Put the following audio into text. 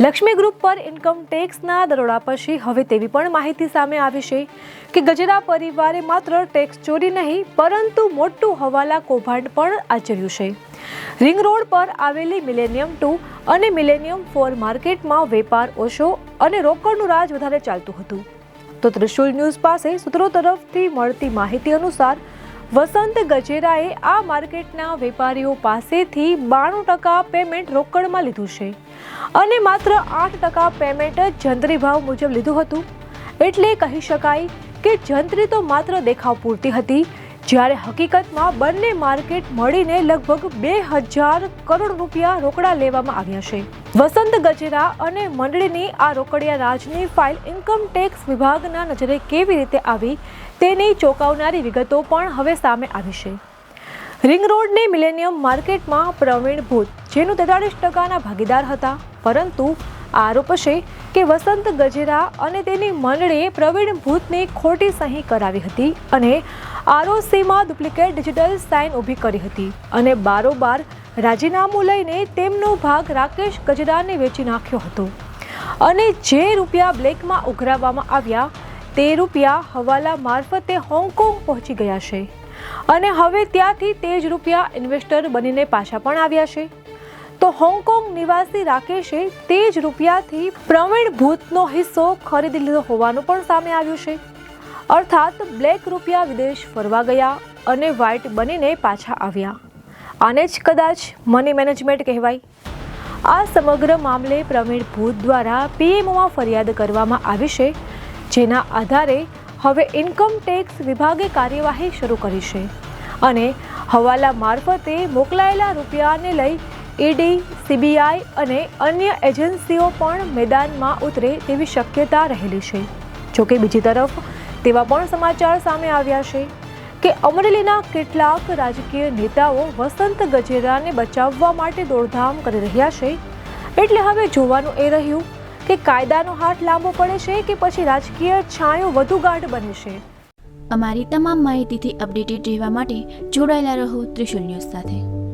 Lakshmi group પર income ટેક્સના દરોડા પછી હવે તેવી પણ માહિતી સામે આવી છે કે ગજેરા પરિવારે માત્ર ટેક્સ ચોરી નહીં, પરંતુ મોટું હવાલા કૌભાંડ પણ આચર્યું છે. રિંગ રોડ પર આવેલી મિલેનિયમ ટુ અને મિલેનિયમ ફોર માર્કેટમાં વેપાર ઓછો અને રોકડનું રાજ વધારે ચાલતું હતું. તો ત્રિશુલ ન્યૂઝ પાસે સૂત્રો તરફથી મળતી માહિતી અનુસાર વસંત ગજેરાએ આ માર્કેટના વેપારીઓ પાસેથી બાણું ટકા પેમેન્ટ રોકડમાં લીધું છે. અને માત્ર આઠ ટકા પેમેન્ટ જ જંત્રી ભાવ મુજબ લીધું હતું. એટલે કહી શકાય કે જંત્રી તો માત્ર દેખાવ પૂરતી હતી જ્યારે હકીકતમાં બંને માર્કેટ મળીને લગભગ બે હજાર કરોડ રૂપિયા રોકડા લેવામાં આવ્યા છે. વસંત ગજેરા અને મંડળીની આ રોકડિયા રાજની ફાઇલ ઇન્કમ ટેક્સ વિભાગના નજરે કેવી રીતે આવી તેની ચોંકાવનારી વિગતો પણ હવે સામે આવી છે. રિંગ રોડની મિલેનિયમ માર્કેટમાં પ્રવીણ ભૂત, જેનું તેતાળીસ ટકાના ભાગીદાર હતા, પરંતુ આરોપ છે કે વસંત ગજેરા અને તેની મંડળીએ પ્રવીણ ભૂતની ખોટી સહી કરાવી હતી અને આરઓસીમાં ડુપ્લિકેટ ડિજિટલ સાઇન ઊભી કરી હતી અને બારોબાર રાજીનામું લઈને તેમનો ભાગ રાકેશ ગજરાને વેચી નાખ્યો હતો. અને જે રૂપિયા બ્લેકમાં ઉઘરાવવામાં આવ્યા તે રૂપિયા હવાલા મારફતે હોંગકોંગ પહોંચી ગયા છે. અને હવે ત્યાંથી તે જ રૂપિયા ઇન્વેસ્ટર બનીને પાછા પણ આવ્યા છે. તો હોંગકોંગ નિવાસી રાકેશે તે જ રૂપિયાથી પ્રવીણ ભૂતનો હિસ્સો ખરીદી લીધો હોવાનું પણ સામે આવ્યું છે. અર્થાત બ્લેક રૂપિયા વિદેશ ફરવા ગયા અને વ્હાઇટ બનીને પાછા આવ્યા. આને જ કદાચ મની મેનેજમેન્ટ કહેવાય. આ સમગ્ર મામલે પ્રવીણ ભૂત દ્વારા પીએમઓમાં ફરિયાદ કરવામાં આવી છે, જેના આધારે હવે ઇન્કમ ટેક્સ વિભાગે કાર્યવાહી શરૂ કરી છે. અને હવાલા મારફતે મોકલાયેલા રૂપિયાને લઈ ઈડી, સીબીઆઈ અને અન્ય એજન્સીઓ પણ મેદાનમાં ઉતરે તેવી શક્યતા રહેલી છે. જોકે બીજી તરફ, તેવા પણ સમાચાર સામે આવ્યા છે કે અમરેલીના કેટલાક રાજકીય નેતાઓ વસંત ગજેરાને બચાવવા માટે દોડધામ કરી રહ્યા છે. એટલે હવે જોવાનું એ રહ્યું કે કાયદાનો હાથ લાંબો પડે છે કે પછી રાજકીય છાંયો વધુ ગાઢ બને છે. અમારી તમામ માહિતીથી અપડેટેડ રહેવા માટે જોડાયેલા રહો ત્રિશુલ ન્યૂઝ સાથે.